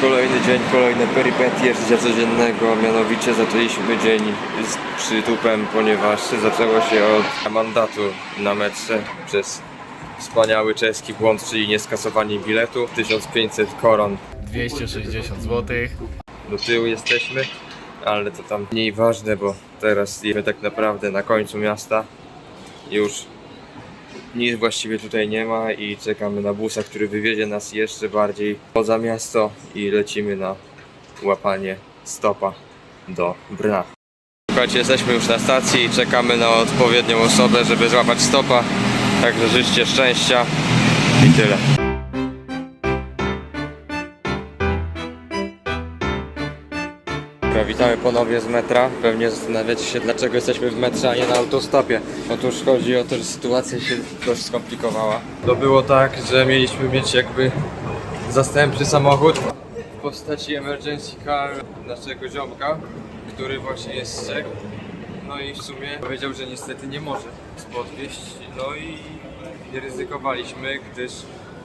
Kolejny dzień, kolejne perypetie życia codziennego, mianowicie zaczęliśmy dzień z przytupem, ponieważ zaczęło się od mandatu na metrze przez wspaniały czeski błąd, czyli nieskasowanie biletu, 1500 koron 260 zł. do tyłu jesteśmy, ale to tam mniej ważne, bo teraz jesteśmy tak naprawdę na końcu miasta. Już nic właściwie tutaj nie ma i czekamy na busa, który wywiezie nas jeszcze bardziej poza miasto i lecimy na łapanie stopa do Brna. Słuchajcie, jesteśmy już na stacji i czekamy na odpowiednią osobę, żeby złapać stopa. Także życzcie szczęścia i tyle. Witamy ponownie z metra. Pewnie zastanawiacie się, dlaczego jesteśmy w metrze, a nie na autostopie. Otóż chodzi o to, że sytuacja się dość skomplikowała. To było tak, że mieliśmy mieć jakby zastępczy samochód w postaci emergency car naszego ziomka, który właśnie jest z. No i w sumie powiedział, że niestety nie może nas podwieźć. No i ryzykowaliśmy, gdyż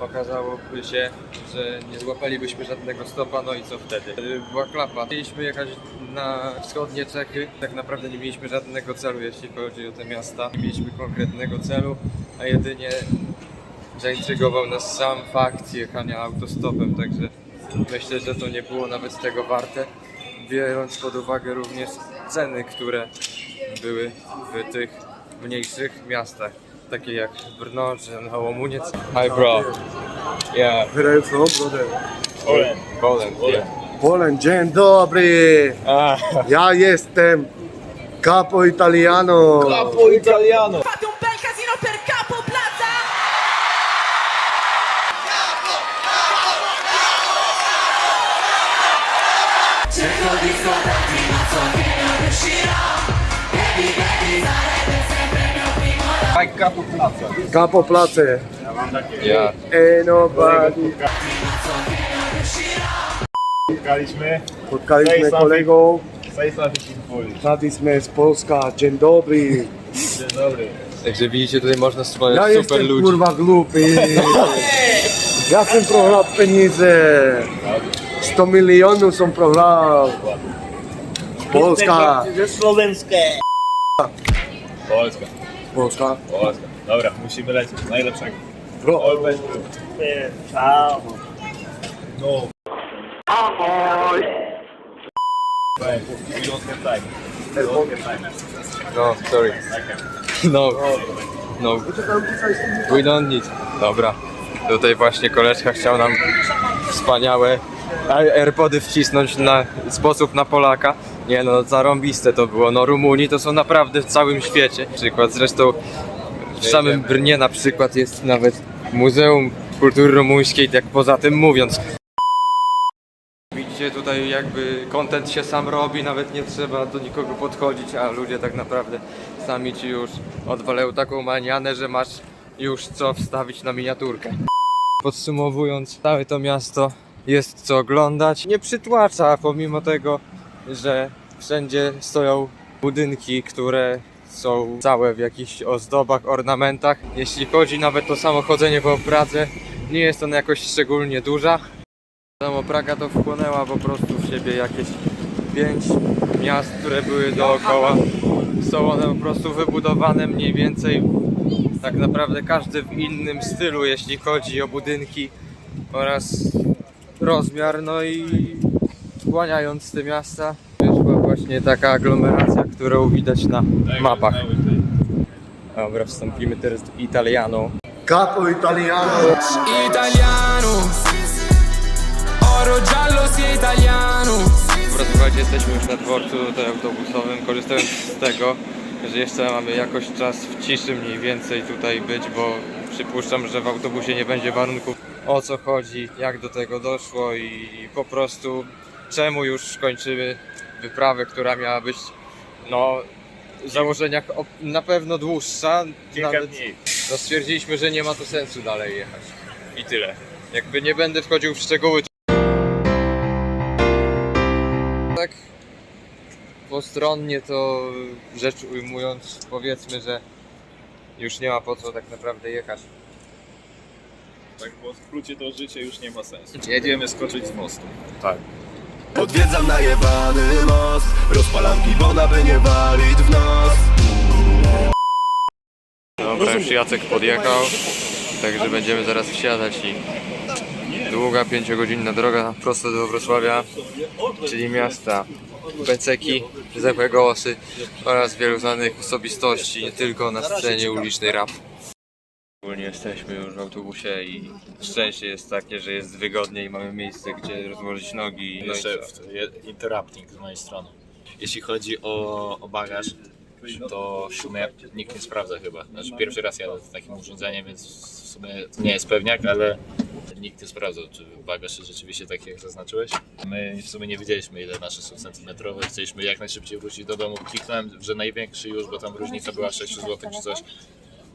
okazałoby się, że nie złapalibyśmy żadnego stopa, no i co wtedy? Wtedy Była klapa. Mieliśmy jechać na wschodnie Czechy, tak naprawdę nie mieliśmy żadnego celu, jeśli chodzi o te miasta. Nie mieliśmy konkretnego celu, a jedynie zaintrygował nas sam fakt jechania autostopem, także myślę, że to nie było nawet tego warte, biorąc pod uwagę również ceny, które były w tych mniejszych miastach, takie jak Brno czy Łomuniec. Hi bro. Yeah, Where are you from, brother? Poland, yeah. Poland, dzień dobry! Ah. Ja jestem capo italiano. Fate un primo Capo place. Yeah. Ain't nobody. Spotkaliśmy. Spotkaliśmy Polish. Zadismy z Polska. Dzień dobry. Dzień dobry. Także widzicie, tutaj można spotkać Ja super jestem ludzi. kurwa głupi. Ja sam prohlał pieniądze. 100 milionów są prohlał. Polska. Ze Słowenskie. Polska. Polska. Polska. Dobra, musimy lecieć. Najlepszego. Bro. Best. Ciao. No. Right, we don't have time. We don't have time. No, sorry. No, no. We don't need. Dobra. Tutaj właśnie koleżka chciał nam wspaniałe AirPody wcisnąć na sposób na Polaka. Nie no, zarąbiste to było. No Rumuni to są naprawdę w całym świecie. Przykład zresztą w samym Brnie na przykład jest nawet Muzeum Kultury Rumuńskiej, tak poza tym mówiąc. Widzicie tutaj jakby content się sam robi, nawet nie trzeba do nikogo podchodzić, a ludzie tak naprawdę sami ci już odwalają taką manianę, że masz już co wstawić na miniaturkę. Podsumowując, całe to miasto jest co oglądać. Nie przytłacza, pomimo tego, że wszędzie stoją budynki, które są całe w jakichś ozdobach, ornamentach. Jeśli chodzi nawet o samo chodzenie po Pradze, nie jest ona jakoś szczególnie duża. Samo Praga to wchłonęła po prostu w siebie jakieś pięć miast, które były dookoła. Są one po prostu wybudowane mniej więcej tak naprawdę każdy w innym stylu, jeśli chodzi o budynki oraz rozmiar. No i wchłaniając te miasta właśnie taka aglomeracja, którą widać na mapach. Dobra, wstąpimy teraz do Italiano. Capo italiano. italiano Oro giallo sia italiano Dobra, słuchajcie, jesteśmy już na dworcu tutaj autobusowym. Korzystając z tego, że jeszcze mamy jakoś czas w ciszy mniej więcej tutaj być, bo przypuszczam, że w autobusie nie będzie warunków o co chodzi, jak do tego doszło i po prostu czemu już kończymy wyprawę, która miała być no w założeniach op- na pewno dłuższa. Kilka Nawet dni. no stwierdziliśmy, że nie ma tu sensu dalej jechać. I tyle. Jakby nie będę wchodził w szczegóły. Tak postronnie to rzecz ujmując, powiedzmy, że już nie ma po co tak naprawdę jechać. Tak, bo w skrócie to życie już nie ma sensu. Jedziemy skoczyć z mostu. Odwiedzam najebany most Rozpalam gibona, by nie walić w nos Dobra, już Jacek podjechał, także będziemy zaraz wsiadać i długa pięciogodzinna droga prosto do Wrocławia, czyli miasta Beceki, Zepłego Osy oraz wielu znanych osobistości, nie tylko na scenie ulicznej rap. Ogólnie jesteśmy już w autobusie i szczęście jest takie, że jest wygodnie i mamy miejsce, gdzie rozłożyć nogi. No i Jeszcze co? w- je- interrupting z mojej strony. Jeśli chodzi o, o bagaż, to w sumie nikt nie sprawdza chyba. Znaczy pierwszy raz jadę z takim urządzeniem, więc w sumie to nie jest pewniak, ale nikt nie sprawdzał, czy bagaż jest rzeczywiście taki, jak zaznaczyłeś. My w sumie nie wiedzieliśmy, ile nasze są centymetrowe. Chcieliśmy jak najszybciej wrócić do domu. Kliknąłem, że największy już, bo tam różnica była 6 zł czy coś.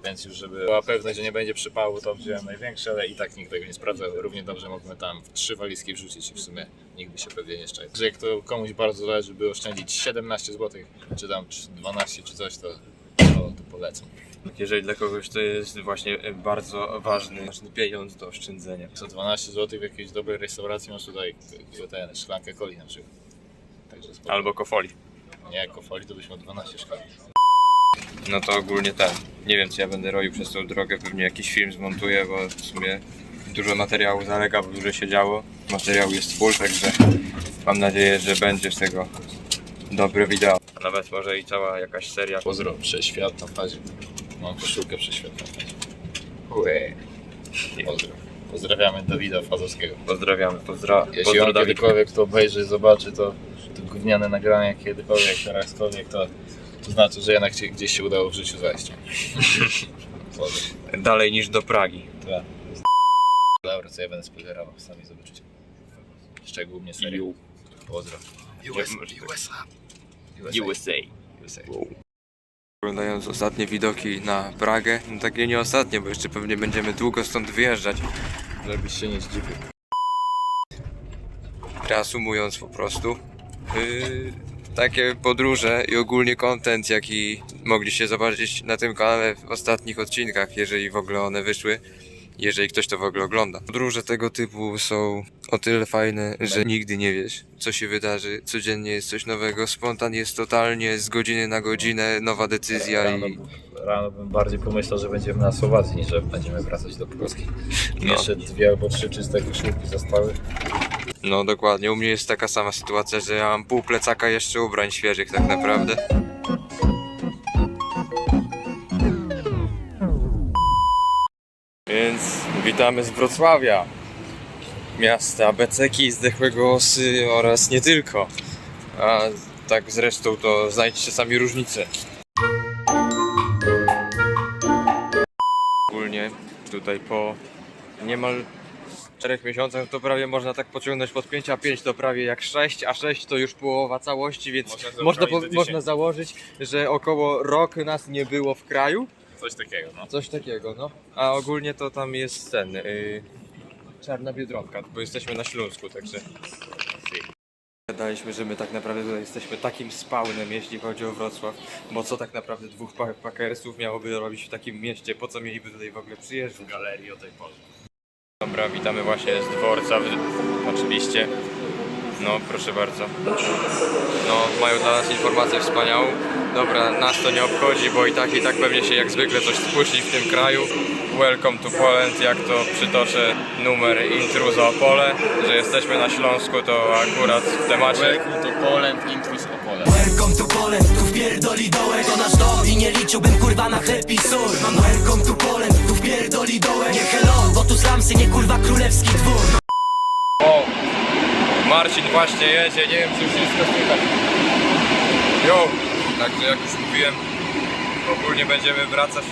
Więc już żeby była pewność, że nie będzie przypału, to wziąłem największe, ale i tak nikt tego nie sprawdzał. Równie dobrze mógłbym tam w trzy walizki wrzucić i w sumie nikt by się pewnie nie szczaił. Że jak to komuś bardzo zależy, by oszczędzić 17 zł, czy tam 12 czy coś, to, to, to polecam. Jeżeli dla kogoś to jest właśnie bardzo ważny, ważny pieniądz do oszczędzenia. Za 12 zł w jakiejś dobrej restauracji masz tutaj ten, szklankę coli na przykład. Albo kofoli. nie jako folii, to byś miał 12 szklanek. No to ogólnie tak. Nie wiem co ja będę robił przez tą drogę, pewnie jakiś film zmontuję, bo w sumie dużo materiału zalega, bo dużo się działo. Materiał jest full, także mam nadzieję, że będzie z tego dobre wideo. A nawet może i cała jakaś seria. Pozdro, przeświat na fazie. Mam koszulkę przeświat na fazie. Ue. Pozdro. Pozdrawiamy Dawida Fazowskiego. Pozdrawiamy, pozdra Jeśli pozdro on Dawid. kiedykolwiek to obejrzy, zobaczy to, to gówniane nagranie kiedykolwiek, terazkolwiek, to, to znaczy, że jednak gdzie- gdzieś się udało w życiu zajść. Dalej niż do Pragi. Tak. Dobra, co ja będę spoilerował, sami zobaczycie. Szczególnie serię. Pozdro. USA. USA. Oglądając ostatnie widoki na Pragę, no takie nie ostatnie, bo jeszcze pewnie będziemy długo stąd wyjeżdżać. Żebyś się nie zdziwił. Reasumując po prostu, yy, takie podróże i ogólnie content, jaki mogliście zobaczyć na tym kanale w ostatnich odcinkach, jeżeli w ogóle one wyszły, jeżeli ktoś to w ogóle ogląda. Podróże tego typu są o tyle fajne, że nigdy nie wiesz, co się wydarzy. Codziennie jest coś nowego, spontan jest totalnie z godziny na godzinę, nowa decyzja Rano, i rano bym bardziej pomyślał, że będziemy na Słowacji, niż że będziemy wracać do Polski. No. Jeszcze dwie albo trzy czyste koszulki zostały. No dokładnie, u mnie jest taka sama sytuacja, że ja mam pół plecaka jeszcze ubrań świeżych tak naprawdę. Więc witamy z Wrocławia, miasta Beceki, Zdechłego Osy oraz nie tylko. A tak zresztą to znajdźcie sami różnice. Ogólnie tutaj po niemal 4 miesiącach to prawie można tak pociągnąć pod 5, a 5 to prawie jak 6, a 6 to już połowa całości, więc Można można, po, do 10. można założyć, że około rok nas nie było w kraju. Coś takiego, no. Coś takiego, no. A ogólnie to tam jest ten. Yy, czarna biedronka, bo jesteśmy na Śląsku, także. Gadaliśmy, że my tak naprawdę tutaj jesteśmy takim spawnem, jeśli chodzi o Wrocław, bo co tak naprawdę dwóch pa- pakersów miałoby robić w takim mieście, po co mieliby tutaj w ogóle przyjeżdżać? W galerii o tej porze. Dobra, witamy właśnie z dworca, oczywiście. No, proszę bardzo. No, mają dla nas informację wspaniałą. Dobra, nas to nie obchodzi, bo i tak, i tak pewnie się jak zwykle coś spuści w tym kraju. Welcome to Poland, jak to przytoczę numer intruza Opole, że jesteśmy na Śląsku, to akurat w temacie. Welcome to Poland, Intrus Opole. Welcome to Poland, tu wpierdoli dołek To nasz dom i nie liczyłbym kurwa na chleb i sól Mam welcome to Poland, tu wpierdoli dołek Nie slamsy, nie kurwa królewski dwór O! Marcin właśnie jedzie, nie wiem czy wszystko słychać. Jo! Także jak już mówiłem, ogólnie będziemy wracać.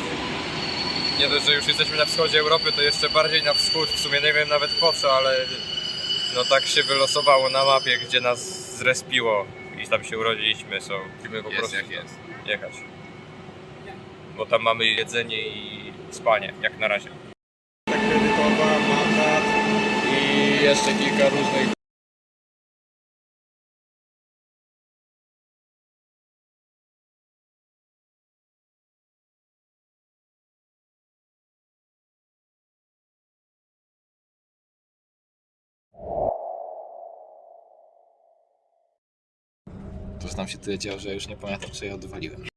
Nie dość, że już jesteśmy na wschodzie Europy, to jeszcze bardziej na wschód. W sumie nie wiem nawet po co, ale no tak się wylosowało na mapie, gdzie nas zrespiło i tam się urodziliśmy, so musimy po Jest prostu jak jest. jechać. Bo tam mamy jedzenie i spanie, jak na razie. Korba, Mandat i jeszcze kilka różnych tam się tyle działo, że już nie pamiętam, co ja odwaliłem.